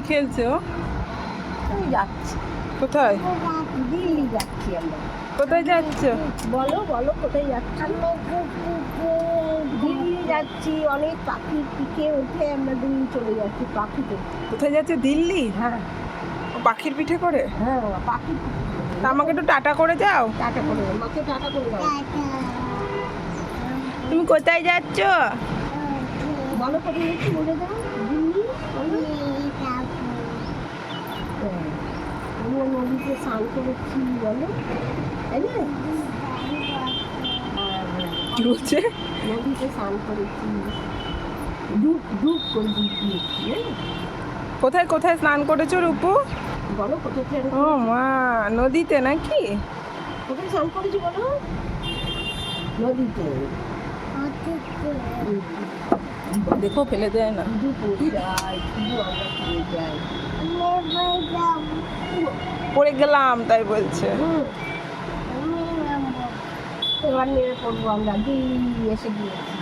খেলছে ও? আমি যাচ্ছি। কোথায়? দিল্লি যাচ্ছি আমরা। কোথায় যাচ্ছ? বলো বলো কোথায় যাচ্ছি? দিল্লি যাচ্ছি অনেক পাখির পিকে উঠে আমরা দিল্লি চলে যাচ্ছি পাখিতে। কোথায় যাচ্ছে? দিল্লি? হ্যাঁ। পাখির পিঠে করে? হ্যাঁ পাখি তা আমাকে একটু টাটা করে যাও। টাটা করে দাও মাকে টাটা করে দাও। তুমি কোথায় যাচ্ছ? বলো কোথায় যাচ্ছি বলে দাও দিল্লি বলো হ্যাঁ। নদীতে স্নান করেছি বলো? তাই না। কি বলছে? নদীতে স্নান করেছি ডুব ডুব করে ডুব দিয়েছি? কোথায় কোথায় স্নান করেছ রূপু? বলো কোথায় ও মা নদীতে নাকি? কোথায় স্নান করেছি বলো? নদীতে। দেখো ফেলে দেয় না। আমরা যাই পড়ে গেলাম তাই বলছে। এবার নিয়ে পড়ব আমরা দিয়ে এসে গিয়েছি